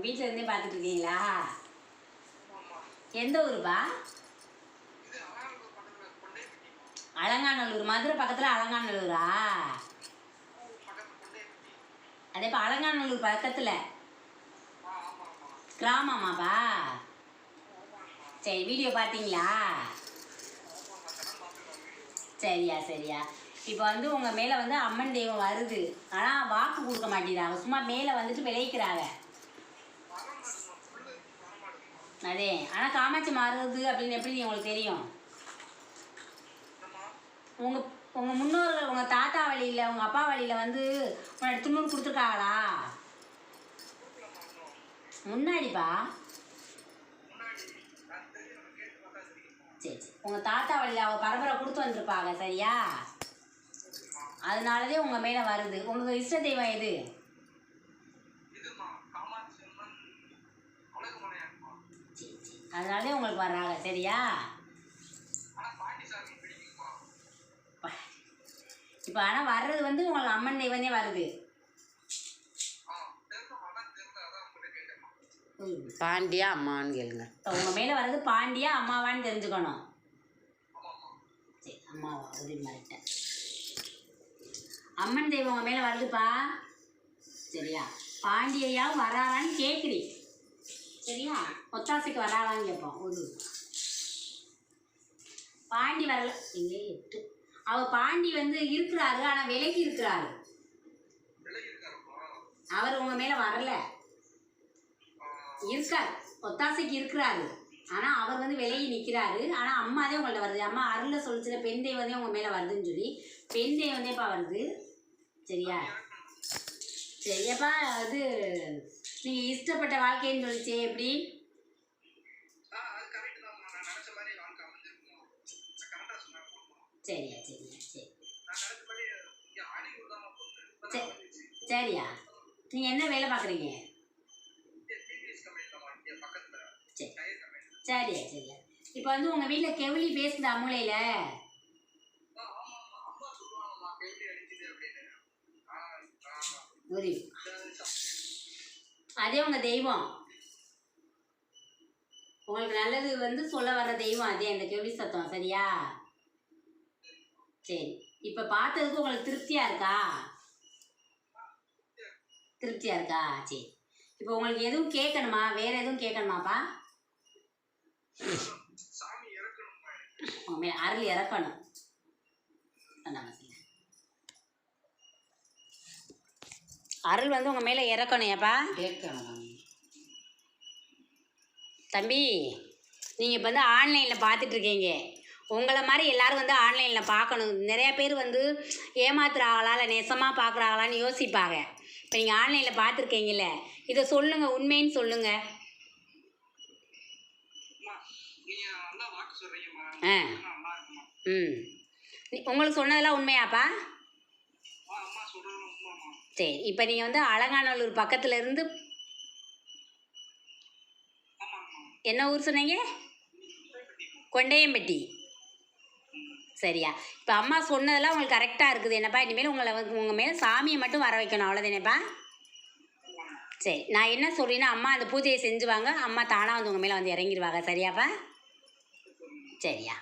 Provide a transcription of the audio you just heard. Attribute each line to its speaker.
Speaker 1: உங்கள் வீட்டில் இருந்தே பார்த்துட்டு இருக்கீங்களா எந்த ஊருப்பா? அலங்காநல்லூர் மதுரை பக்கத்தில் அலங்காநல்லூரா
Speaker 2: கொண்டைப்பட்டி
Speaker 1: அதேப்பா அலங்காநல்லூர் பக்கத்தில். கிராமமாப்பா? சரி வீடியோ பார்த்தீங்களா சரியா சரியா. இப்போ வந்து உங்கள் மேலே வந்து அம்மன் தெய்வம் வருது. ஆனால் வாக்கு கொடுக்க மாட்டேங்கிறாங்க. சும்மா மேலே வந்துட்டு விளைவிக்கிறாங்க
Speaker 2: வர மாட்டேங்குமா ஃபுல்லு வர மாட்டேங்குமா
Speaker 1: அதே. ஆனால் காமாட்சி மாறுது அப்படின்னு எப்படி உங்களுக்கு தெரியும்? உங்கள் உங்கள் முன்னோர்கள் உங்கள் தாத்தா வழியில் உங்கள் அப்பா வழியில் வந்து உன்னோட துண்ணூறு கொடுத்துருக்காங்களா? முன்னாடிப்பா. சரி சரி. உங்கள் தாத்தா வழியில் அவங்க பரம்பரை கொடுத்து வந்திருப்பாங்க சரியா? அதனாலதே உங்கள் மேலே வருது. உங்களுக்கு இஷ்ட தெய்வம் எது
Speaker 2: இதுமா காமாட்சி அம்மன் அழகுமலையான்மா
Speaker 1: அதனாலதே உங்களுக்கு வர்றாங்க சரியா? இப்போ ஆனால் வர்றது வந்து உங்களுக்கு அம்மன் தெய்வந்தே வருது.
Speaker 3: பாண்டியா அம்மான்னு கேளுங்க.
Speaker 1: உங்கள் மேலே வர்றது பாண்டியா அம்மாவான்னு தெரிஞ்சுக்கணும். சரி அம்மாவா உதவி மாறிட்டேன் அம்மன் தெய்வம் உங்கள் மேலே வருதுப்பா. சரியா? பாண்டியையா வராரான்னு கேட்குறி சரியா? ஒத்தாசைக்கு வராளான்னு கேட்போம். ஒரு பாண்டி வரல. எங்கே எட்டு. அவ பாண்டி வந்து இருக்கிறாரு ஆனால் விலகி இருக்கிறாரு. அவர் உங்கள் மேலே வரல. இருக்கார். ஒத்தாசைக்கு இருக்கிறாரு. ஆனால் அவர் வந்து விலகி நிற்கிறாரு ஆனால் அம்மாதே உங்கள்ட்ட வருது. அம்மா அருளை சொல்லிச்சுல பெண் தெய்வந்தே உங்கள் மேலே வருதுன்னு சொல்லி பெண் தெய்வந்தேப்பா வருது. சரியா? சரியாப்பா அது நீங்கள் இஷ்டப்பட்ட வாழ்க்கைன்னு சொல்லிச்சே எப்படி? சரியா சரியா சரி. சரியா. நீங்கள் என்ன வேலை பார்க்குறீங்க? சரியா சரியா. இப்போ வந்து உங்கள் வீட்டில் கெவிலி பேசுதா மூளையில்
Speaker 2: சரி.
Speaker 1: அதே உங்கள் தெய்வம். உங்களுக்கு நல்லது வந்து சொல்ல வர தெய்வம் அதே அந்த கேள்வி சத்தம் சரியா? சரி. இப்போ பார்த்ததுக்கு உங்களுக்கு திருப்தியாக இருக்கா? திருப்தியாக இருக்கா? சரி. இப்போ உங்களுக்கு எதுவும் கேட்கணுமா வேறு எதுவும் கேட்கணுமாப்பா மேல அருள் இறக்கணும். அந்தாங்க அருள் வந்து உங்கள் மேலே
Speaker 3: கேட்கணும்
Speaker 1: தம்பி நீங்கள் இப்போ வந்து ஆன்லைனில் பார்த்துட்ருக்கீங்க உங்களை மாதிரி எல்லாரும் வந்து ஆன்லைனில் பார்க்கணும் நிறைய பேர் வந்து ஏமாத்துறாங்களா இல்லை நெசமாக பார்க்குறாங்களான்னு யோசிப்பாங்க. இப்போ நீங்கள் ஆன்லைனில் பார்த்துருக்கீங்கல்ல இதை சொல்லுங்கள் உண்மைன்னு சொல்லுங்கள்
Speaker 2: அம்மா நீங்க நல்லா வாக்கு சொல்றீங்கம்மா.
Speaker 1: ஆ. ம். உங்களுக்கு சொன்னதெல்லாம் உண்மையாப்பா? சரி இப்போ நீங்கள் வந்து அலங்காநல்லூர் பக்கத்தில் இருந்து என்ன ஊர் சொன்னீங்க? கொண்டையம்பட்டி. சரியா. இப்போ அம்மா சொன்னதெல்லாம் உங்களுக்கு கரெக்டாக இருக்குது. என்னப்பா இனிமேல் உங்களை உங்கள் மேலே சாமியை மட்டும் வர வைக்கணும். அவ்வளோதானேப்பா சரி நான் என்ன சொல்கிறேன்னா அம்மா அந்த பூஜையை செஞ்சுவாங்க. அம்மா தானாக வந்து உங்கள் மேலே வந்து இறங்கிடுவாங்க சரியாப்பா? சரியா.